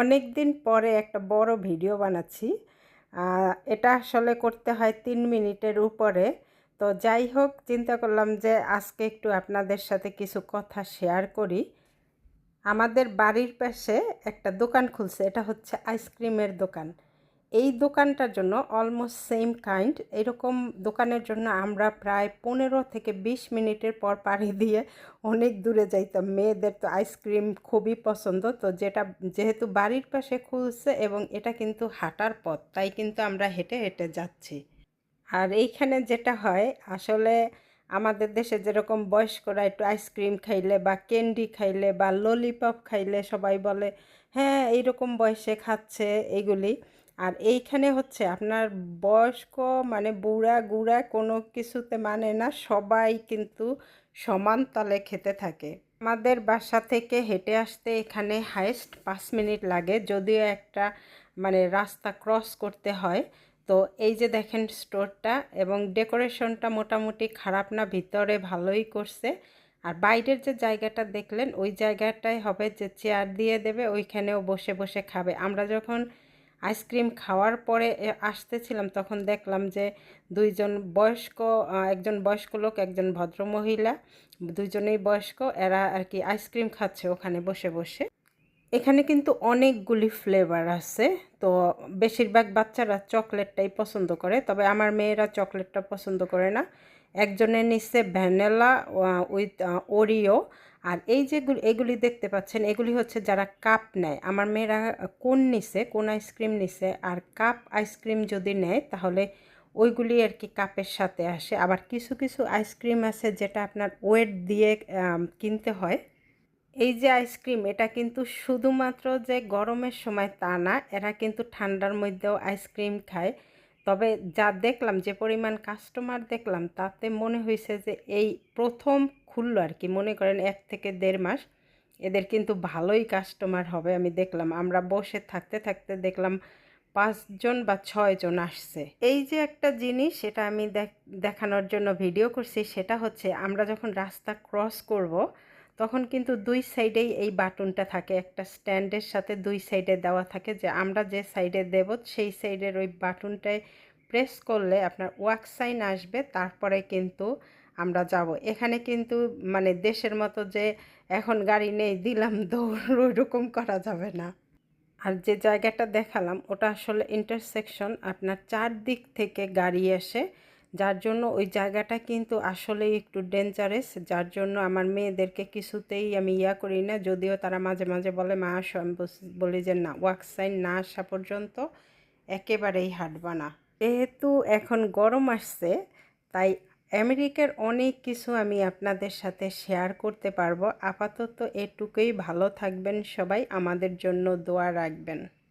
অনেক দিন পরে একটা বড় ভিডিও বানাচ্ছি। এটা আসলে করতে হয় তিন মিনিটের উপরে। তো যাই হোক, চিন্তা করলাম যে আজকে একটু আপনাদের সাথে কিছু কথা শেয়ার করি। আমাদের বাড়ির পাশে একটা দোকান খুলছে, এটা হচ্ছে আইসক্রিমের দোকান। এই দোকানটার জন্য অলমোস্ট সেম কাইন্ড এরকম দোকানের জন্য আমরা প্রায় পনেরো থেকে বিশ মিনিটের পর পাড়ি দিয়ে অনেক দূরে যাইতাম। মেয়েদের তো আইসক্রিম খুবই পছন্দ, তো যেটা, যেহেতু বাড়ির পাশে খুলছে এবং এটা কিন্তু হাঁটার পথ, তাই কিন্তু আমরা হেঁটে হেঁটে যাচ্ছি। আর এইখানে যেটা হয়, আসলে আমাদের দেশে যেরকম বয়স্করা একটু আইসক্রিম খাইলে বা ক্যান্ডি খাইলে বা ললিপপ খাইলে সবাই বলে হ্যাঁ এইরকম বয়সে খাচ্ছে এইগুলি আর এইখানে হচ্ছে আপনার বয়স্ক মানে বুড়া গুড়া কোনো কিছুতে মানে না, সবাই কিন্তু সমান তালে খেতে থাকে। আমাদের বাসা থেকে হেঁটে আসতে এখানে হাইস্ট পাঁচ মিনিট লাগে, যদিও একটা মানে রাস্তা ক্রস করতে হয়। তো এই যে দেখেন স্টোরটা, এবং ডেকোরেশনটা মোটামুটি খারাপ না, ভিতরে ভালোই করছে। আর বাইরের যে জায়গাটা দেখলেন, ওই জায়গাটাই হবে যে চেয়ার দিয়ে দেবে, ওইখানেও বসে বসে খাবে। আমরা যখন আইসক্রিম খাওয়ার পরে আসতেছিলাম। তখন দেখলাম যে দুইজন বয়স্ক একজন বয়স্ক লোক, একজন ভদ্রমহিলা, দুইজনেই বয়স্ক। এরা আর কি আইসক্রিম খাচ্ছে ওখানে বসে বসে। এখানে কিন্তু অনেকগুলি ফ্লেভার আছে। তো বেশিরভাগ বাচ্চারা চকলেটটাই পছন্দ করে, তবে আমার মেয়েরা চকলেটটা পছন্দ করে না। একজনের নিচে ভ্যানিলা উইথ ওরিও আর এই যেগুলি এগুলি দেখতে পাচ্ছেন, এগুলি হচ্ছে যারা কাপ নেয়। আমার মেয়েরা কোন নিছে, কোন আইসক্রিম নিছে, আর কাপ আইসক্রিম যদি নেয়, তাহলে ওইগুলি আর কি কাপের সাথে আসে। আবার কিছু কিছু আইসক্রিম আছে যেটা আপনার ওয়েট দিয়ে কিনতে হয়। এই যে আইসক্রিম, এটা কিন্তু শুধুমাত্র যে গরমের সময় তা না, এরা কিন্তু ঠান্ডার মধ্যেও আইসক্রিম খায়। তবে যা দেখলাম, যে পরিমাণ কাস্টমার দেখলাম, তাতে মনে হয়েছে যে এই প্রথম খুললো আর কি মনে করেন এক থেকে দেড় মাস, এদের কিন্তু ভালোই কাস্টমার হবে আমি দেখলাম। আমরা বসে থাকতে থাকতে দেখলাম পাঁচজন বা ছয়জন আসছে। এই যে একটা জিনিস, সেটা আমি দেখ- দেখানোর জন্য ভিডিও করছি, সেটা হচ্ছে আমরা যখন রাস্তা ক্রস করব তখন কিন্তু দুই সাইডেই এই বাটনটা থাকে। একটা স্ট্যান্ডের সাথে দুই সাইডে দেওয়া থাকে যে আমরা যে সাইডে দেব সেই সাইডের ওই বাটনটায় প্রেস করলে আপনার ওয়াক সাইন আসবে, তারপরে কিন্তু আমরা যাব। এখানে কিন্তু মানে দেশের মতো যে এখন গাড়ি নেই, দিলাম, দৌড়, ওইরকম করা যাবে না। আর যে জায়গাটা দেখালাম, ওটা আসলে ইন্টারসেকশন আপনার চারদিক থেকে গাড়ি আসে যার জন্য ওই জায়গাটা কিন্তু আসলেই একটু ডেঞ্জারাস যার জন্য আমার মেয়েদেরকে কিছুতেই আমি ইয়া করি না। যদিও তারা মাঝে মাঝে বলে, মা, আসো। বলি যে, না ওয়াক সাইন না আসা পর্যন্ত একেবারেই হাঁটবা না। যেহেতু এখন গরম আসছে, তাই আমেরিকার অনেক কিছু আমি আপনাদের সাথে শেয়ার করতে পারব। আপাতত এটুকুই, ভালো থাকবেন সবাই, আমাদের জন্য দোয়া রাখবেন।